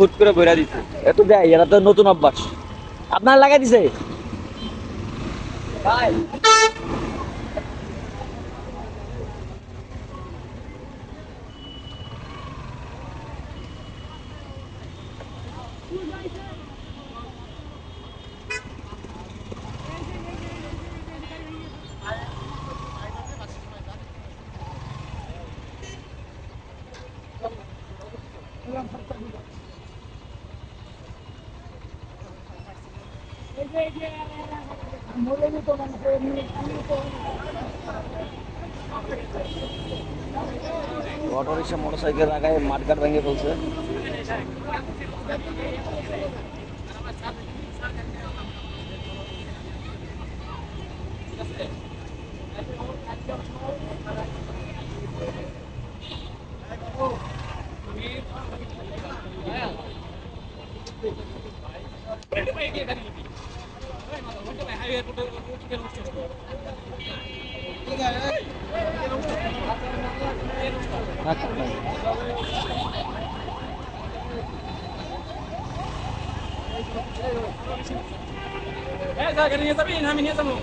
ভুট দিছে। নতুন অভ্যাস। আপনার লাগাই দিছে? অটো মোটরসাইকেল মোটর সাইকেল লাগায় মাঠঘাট ভেঙে ফেলছে। هذا قال يزمين هم يزمون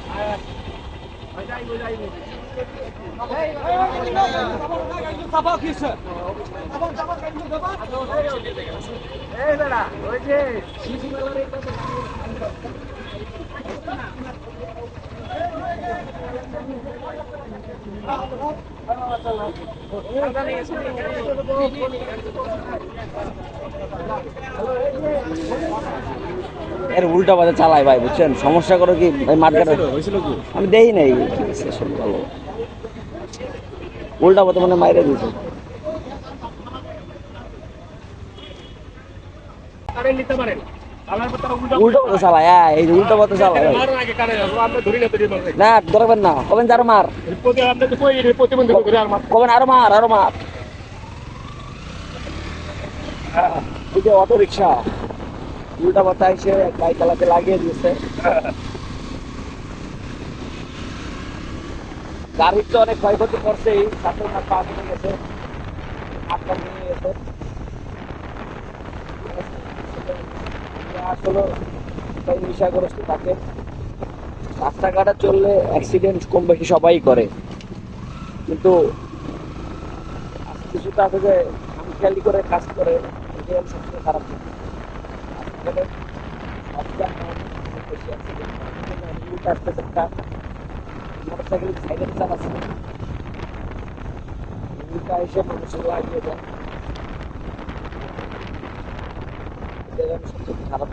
এর উল্টা বাজে চালায় ভাই বুঝছেন? সমস্যা করো কি কি? আমি দেই নাই। সব ভালো উল্টা পথে মানে মাইরে দিয়েছে। উল্টা পথে হ্যাঁ এই উল্টো পথে না ধরি মারবে না ধরবেন না কবেন যে আরও মার। প্রতি আপনি তো কই প্রতিবন্ধী করে আর মার। কবেন আরও মার আরও মার। অটো রিক্সা উল্টা পথে এসে বাইক চালাতে লাগিয়ে দিয়েছে। গাড়ির তো অনেক ক্ষয়ক্ষতি করছেই ওনার পা ভেঙে গেছে ভেঙে গেছে। আসলে থাকে। রাস্তাঘাটে চললে অ্যাক্সিডেন্ট কম বেশি সবাই করে। কিন্তু কিছুটা আছে যে খেয়ালি করে কাজ করে সবচেয়ে খারাপ। রাস্তাঘাটে মোটরসাইকেল সাইডে চালাচ্ছে উল্টা এসে মানুষের লাগিয়ে খারাপ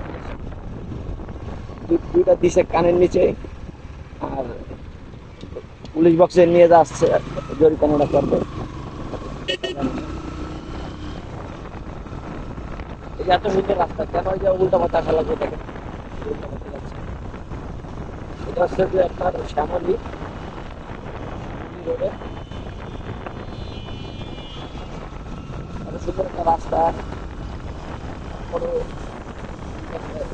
দুইটা দিছে কানের নিচে আর পুলিশ বক্সে নিয়ে যাচ্ছে। জরিমানাটা করবে এত সুন্দর রাস্তা কেন এই যে উল্টা পথে আসা লাগবে দেখেন এটা হচ্ছে যে আপনার শ্যামলী রোডে এত সুন্দর একটা রাস্তা তারপরে একটা-